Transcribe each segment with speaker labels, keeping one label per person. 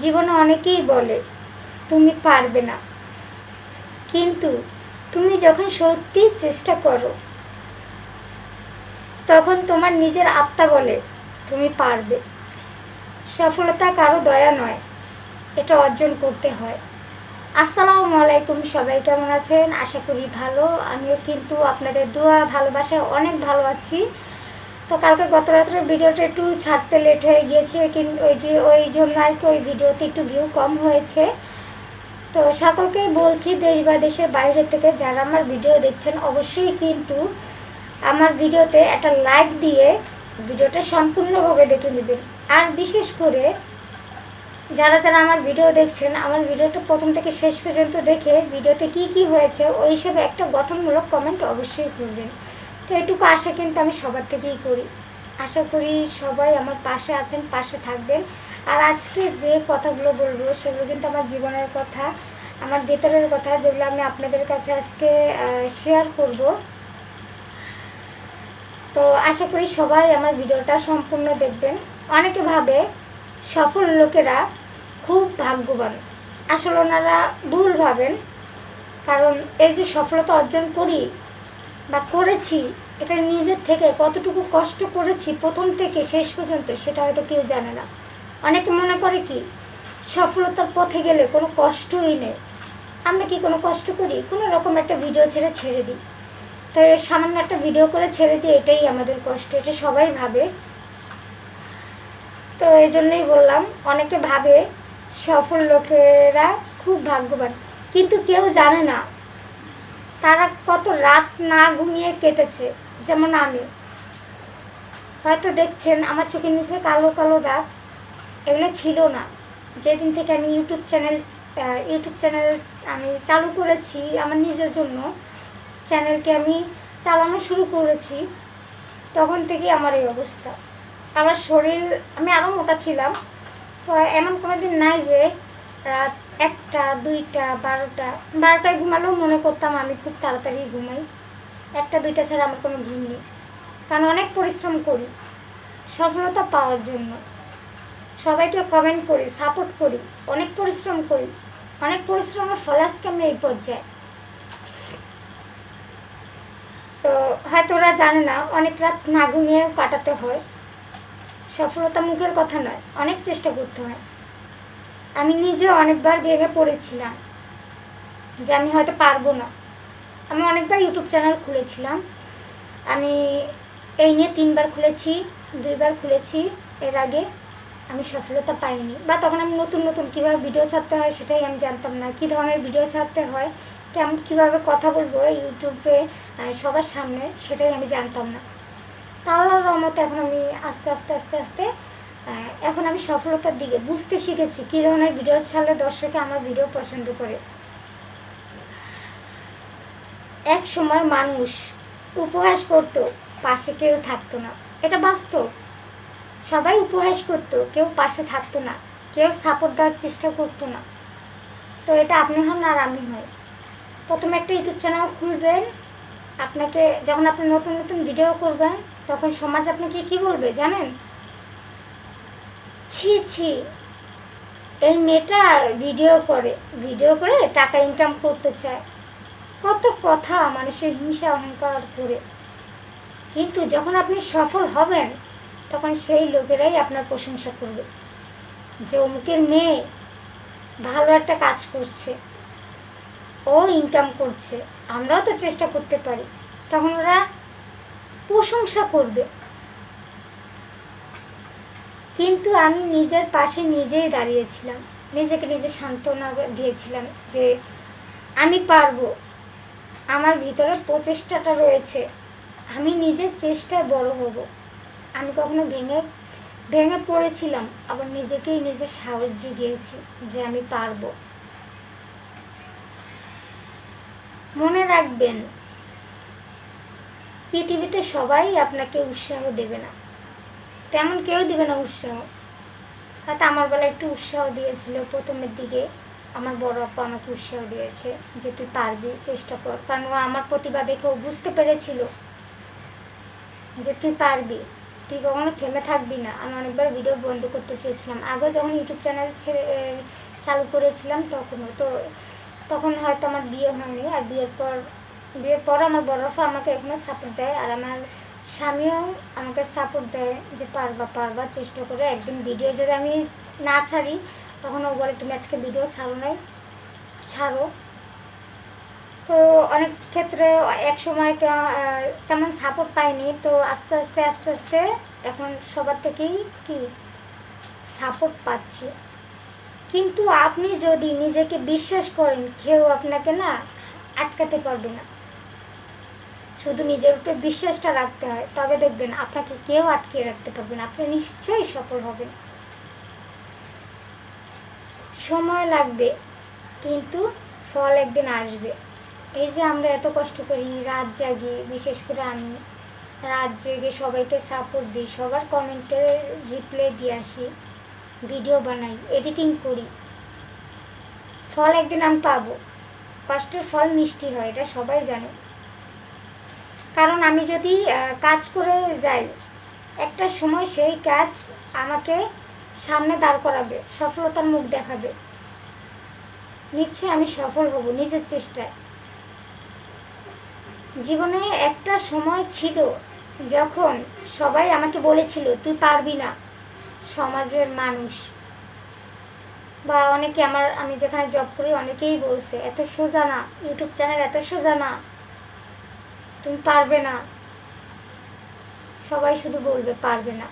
Speaker 1: জীবনে অনেকেই বলে, তুমি পারবে না। কিন্তু তুমি যখন সত্যি চেষ্টা করো, তখন তোমার নিজের আত্মা বলে, তুমি পারবে। সফলতা কারও দয়া নয়, এটা অর্জন করতে হয়। আসসালামু আলাইকুম, সবাই কেমন আছেন? আশা করি ভালো। আমিও কিন্তু আপনাদের দোয়া, ভালোবাসায় অনেক ভালো আছি। তো কালকে গত রাত্রে ভিডিওটা একটু ছাড়তে লেট হয়ে গিয়েছে কিন্তু ওই যে, ওই জন্য আর কি ওই ভিডিওতে একটু ভিউ কম হয়েছে। তো সকলকেই বলছি, দেশ বা দেশের বাইরে থেকে যারা আমার ভিডিও দেখছেন, অবশ্যই কিন্তু আমার ভিডিওতে একটা লাইক দিয়ে ভিডিওটা সম্পূর্ণভাবে দেখে নেবেন। আর বিশেষ করে যারা যারা আমার ভিডিও দেখছেন, আমার ভিডিওটা প্রথম থেকে শেষ পর্যন্ত দেখে ভিডিওতে কি কি হয়েছে, ওই হিসেবে একটা গঠনমূলক কমেন্ট অবশ্যই করবেন। তো এটুকু আশা কিন্তু আমি সবার থেকেই করি। আশা করি সবাই আমার পাশে আছেন, পাশে থাকবেন। আর আজকে যে কথাগুলো বলব, সেগুলো কিন্তু আমার জীবনের কথা, আমার ভেতরের কথা, যেগুলো আমি আপনাদের কাছে আজকে শেয়ার করব। তো আশা করি সবাই আমার ভিডিওটা সম্পূর্ণ দেখবেন। অনেকে ভাবে সফল লোকেরা খুব ভাগ্যবান। আসলে ওনারা ভুল ভাবেন। কারণ এই যে সফলতা অর্জন করি বা করেছি, এটা নিজের থেকে কতটুকু কষ্ট করেছি প্রথম থেকে শেষ পর্যন্ত সেটা হয়তো কেউ জানে না। অনেকে মনে করে কি, সফলতার পথে গেলে কোনো কষ্টই নেই। আমরা কি কোনো কষ্ট করি? কোনো রকম একটা ভিডিও ছেড়ে ছেড়ে দিই। তো সামান্য একটা ভিডিও করে ছেড়ে দিই এটাই আমাদের কষ্ট, এটা সবাই ভাবে। তো এই জন্যই বললাম, অনেকে ভাবে সফল লোকেরা খুব ভাগ্যবান, কিন্তু কেউ জানে না তারা কত রাত না ঘুমিয়ে কেটেছে, যেমন আমি। হয়তো দেখছেন, আমার চোখের নিচে কালো কালো দাগ, এগুলো ছিল না। যেদিন থেকে আমি ইউটিউব চ্যানেল ইউটিউব চ্যানেল আমি চালু করেছি আমার নিজের জন্য চ্যানেলকে আমি চালানো শুরু করেছি, তখন থেকে আমার এই অবস্থা। আমার শরীর, আমি আরও মোটা ছিলাম, তো এমন কোনো দিন নাই যে রাত একটা, দুইটা, বারোটা। বারোটায় ঘুমালেও মনে করতাম আমি খুব তাড়াতাড়ি ঘুমাই। একটা, দুইটা ছাড়া আমার কোনো ঘুম নেই। কারণ অনেক পরিশ্রম করি। সফলতা পাওয়ার জন্য। সবাইকে কমেন্ট করি সাপোর্ট করি, অনেক পরিশ্রম করি। অনেক পরিশ্রমের ফলে আজকে আমি এই পর্যায়ে। তো হয়তো ওরা জানে না, অনেক রাত না ঘুমিয়েও কাটাতে হয়। সফলতা মুখের কথা নয়, অনেক চেষ্টা করতে হয়। আমি নিজে অনেকবার ভেঙে পড়েছিলাম যে আমি হয়তো পারব না। আমি অনেকবার ইউটিউব চ্যানেল খুলেছিলাম। আমি এই নিয়ে তিনবার খুলেছি, দুইবার খুলেছি। এর আগে আমি সফলতা পাইনি বা তখন আমি নতুন নতুন কীভাবে ভিডিও ছাড়তে হয় সেটাই আমি জানতাম না। কী ধরনের ভিডিও ছাড়তে হয় কেমন কীভাবে কথা বলব ইউটিউবে সবার সামনে সেটাই আমি জানতাম না। তা আল্লাহর রহমতে এখন আমি আস্তে আস্তে আস্তে আস্তে এখন আমি সফলতার দিকে বুঝতে শিখেছি কী ধরনের ভিডিও ছাড়লে দর্শকে আমার ভিডিও পছন্দ করে। এক সময় মানুষ উপহাস করতো, পাশে কেউ থাকতো না। এটা বাস্তব। সবাই উপহাস করতো, কেউ পাশে থাকতো না, কেউ সাপোর্ট দেওয়ার চেষ্টা করতো না। তো এটা আপনি হন আর আমি হই। প্রথমে একটা ইউটিউব চ্যানেল খুলবেন। আপনাকে যখন আপনি নতুন নতুন ভিডিও করবেন, তখন সমাজ আপনাকে কি বলবে জানেন? ছি ছি। এই মেয়েটা ভিডিও করে ভিডিও করে টাকা ইনকাম করতে চায়। কত কথা, মানুষের হিংসা, অহংকার করে। কিন্তু যখন আপনি সফল হবেন, তখন সেই লোকেরাই আপনার প্রশংসা করবে। যে অমুকের মেয়ে ভালো একটা কাজ করছে। ও ইনকাম করছে। আমরাও তো চেষ্টা করতে পারি। তখন ওরা প্রশংসা করবে। কিন্তু আমি নিজের পাশে নিজেই দাঁড়িয়েছিলাম। নিজেকে নিজে সান্ত্বনা দিয়েছিলাম যে আমি পারব। আমার ভিতরে প্রচেষ্টাটা রয়েছে। আমি নিজের চেষ্টায় বড় হব। আমি কখনো ভেঙে ভেঙে পড়েছিলাম, আবার নিজেকেই নিজের সাহস জুগিয়েছি যে আমি পারব। মনে রাখবেন, পৃথিবীতে সবাই আপনাকে উৎসাহ দেবে না। তেমন কেউ দেবে না উৎসাহ। হয়তো আমার বেলা একটু উৎসাহ দিয়েছিল প্রথমের দিকে। আমার বড় আপা আমাকে উৎসাহ দিয়েছে যে তুই পারবি, চেষ্টা কর। কারণ ও আমার প্রতিভা দেখে ও বুঝতে পেরেছিল যে তুই পারবি। তুই কখনো থেমে থাকবি না। আমি অনেকবার ভিডিও বন্ধ করতে চেয়েছিলাম। আগে যখন ইউটিউব চ্যানেল ছেড়ে চালু করেছিলাম তখনও। তো তখন হয়তো আমার বিয়ে হয়নি। আর বিয়ের পর বিয়ের পর আমার বড়ফা আমাকে এখনও সাপোর্ট দেয়। আর আমার স্বামীও আমাকে সাপোর্ট দেয় যে পারবা পারবা, চেষ্টা করে। একদিন ভিডিও যদি আমি না ছাড়ি, তখন ও বলে, তুমি আজকে ভিডিও ছাড়ো নাই, ছাড়ো। তো অনেক ক্ষেত্রে এক সময় তেমন সাপোর্ট পাইনি। তো আস্তে আস্তে আস্তে আস্তে এখন সবার থেকেই কি সাপোর্ট পাচ্ছি। কিন্তু আপনি যদি নিজেকে বিশ্বাস করেন, কেউ আপনাকে না আটকাতে পারবে না। শুধু নিজের উপরে বিশ্বাসটা রাখতে হয়, তবে দেখবেন আপনাকে কেউ আটকে রাখতে পারবেন আপনি নিশ্চয়ই সফল হবেন। সময় লাগবে, কিন্তু ফল একদিন আসবে। এই যে আমরা এত কষ্ট করি, রাত জাগি, বিশেষ করে আমি। রাত জেগে সবাইকে সাপোর্ট দিই, সবার কমেন্টে রিপ্লাই দিয়ে আসি ভিডিও বানাই এডিটিং করি। ফল একদিন আমি পাবো। কষ্টের ফল মিষ্টি হয়, এটা সবাই জানে। কারণ আমি যদি কাজ করে যাই, একটা সময় সেই কাজ আমাকে সামনে দাঁড় করাবে, সফলতার মুখ দেখাবে। নিশ্চয়ই আমি সফল হব নিজের চেষ্টায়। জীবনে একটা সময় ছিল যখন সবাই আমাকে বলেছিল, তুই পারবি না, সমাজের মানুষ। বা অনেকে আমার, আমি যেখানে জব করি, অনেকেই বলছে, এত সোজা না ইউটিউব চ্যানেল এত সোজা না। তুমি পারবে না। সবাই শুধু বলবে, পারবে না।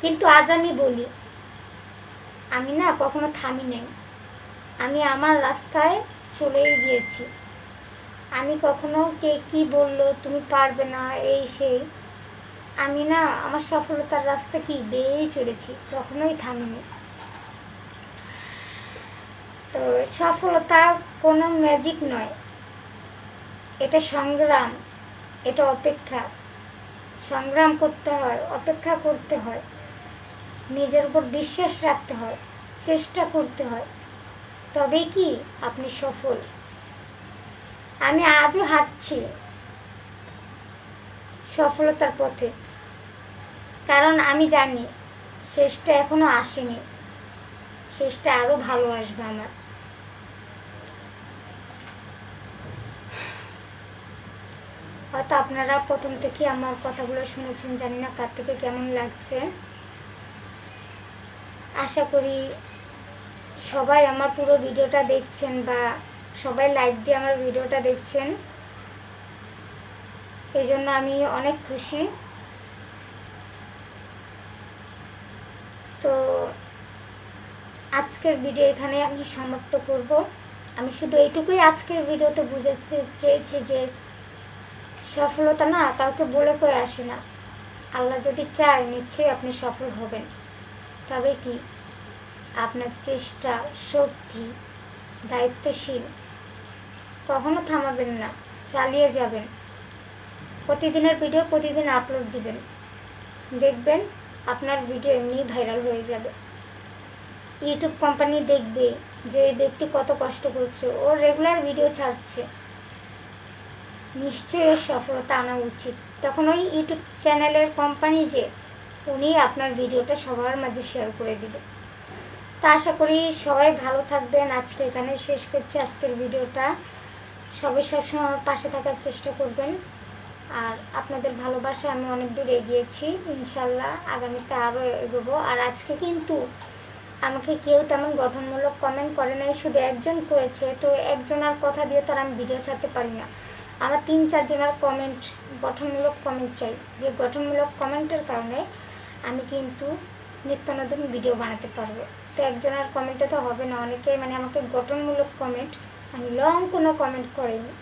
Speaker 1: কিন্তু আজ আমি বলি, আমি না কখনো থামি নাই। আমি আমার রাস্তায় চলেই গিয়েছি। আমি কখনো কে কি বলল, তুমি পারবে না, এই সেই। আমি না আমার সফলতার রাস্তা কি বেয়েই চলেছি কখনোই থামিনি তো সফলতা কোনো ম্যাজিক নয়। এটা সংগ্রাম, এটা অপেক্ষা। সংগ্রাম করতে হয়, অপেক্ষা করতে হয়। নিজের উপর বিশ্বাস রাখতে হয়, চেষ্টা করতে হয়। তবেই কি আপনি সফল? আমি আজও হাঁটছি সফলতার পথে। কারণ আমি জানি, শেষটা এখনও আসেনি। শেষটা আরও ভালো আসবে আমার। হয়তো আপনারা প্রথম থেকে আমার কথাগুলো শুনেছেন, জানি না কার থেকে কেমন লাগছে। আশা করি সবাই আমার পুরো ভিডিওটা দেখছেন বা সবাই লাইক দিয়ে আমার ভিডিওটা দেখছেন। এই জন্য আমি অনেক খুশি। তো আজকের ভিডিও এখানে আমি সমাপ্ত করব। আমি শুধু এইটুকুই আজকের ভিডিওতে বুঝাতে চেয়েছি যে সফলতা না কাউকে বলে কয়ে আসে না। আল্লাহ যদি চায়, নিশ্চয়ই আপনি সফল হবেন। তবে কি? আপনার চেষ্টা শক্তি, দায়িত্বশীল। কখনো থামাবেন না, চালিয়ে যাবেন। প্রতিদিনের ভিডিও প্রতিদিন আপলোড দিবেন। দেখবেন আপনার ভিডিও এমনি ভাইরাল হয়ে যাবে। ইউটিউব কোম্পানি দেখবে যে ব্যক্তি কত কষ্ট করছে, ও রেগুলার ভিডিও ছাড়ছে। নিশ্চয়ই সফলতা আনা উচিত। তখন ওই ইউটিউব চ্যানেলের কোম্পানি যে, উনি আপনার ভিডিওটা সবার মাঝে শেয়ার করে দিবে। তা আশা করি সবাই ভালো থাকবেন। আজকে এখানে শেষ করছি আজকের ভিডিওটা। সবাই সবসময় আমার পাশে থাকার চেষ্টা করবেন। আর আপনাদের ভালোবাসা, আমি অনেক দূর এগিয়েছি। ইনশাল্লাহ আগামীতে আরও এগোবো। আর আজকে কিন্তু আমাকে কেউ তেমন গঠনমূলক কমেন্ট করে নাই, শুধু একজন করেছে। তো একজনের কথা দিয়ে তার আমি ভিডিও ছাড়তে পারি না। আমার তিন চারজনের কমেন্ট গঠনমূলক কমেন্ট চাই। যে গঠনমূলক কমেন্টের কারণে আমি কিন্তু নিত্য নতুন ভিডিও বানাতে পারব। তো একজনের কমেন্টে তো হবে না, অনেকে মানে আমাকে গঠনমূলক কমেন্ট মানে লং কোনো কমেন্ট করেনি।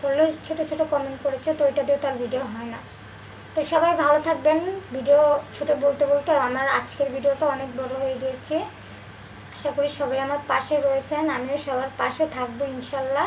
Speaker 1: করলেও ছোটো ছোটো কমেন্ট করেছে, তো ওইটা দিয়ে তার ভিডিও হয় না। তো সবাই ভালো থাকবেন। ভিডিও ছোট বলতে বলতে আমার আজকের ভিডিওটা অনেক বড় হয়ে গিয়েছে। আশা করি সবাই আমার পাশে রয়েছেন, আমিও সবার পাশে থাকব ইনশাল্লাহ।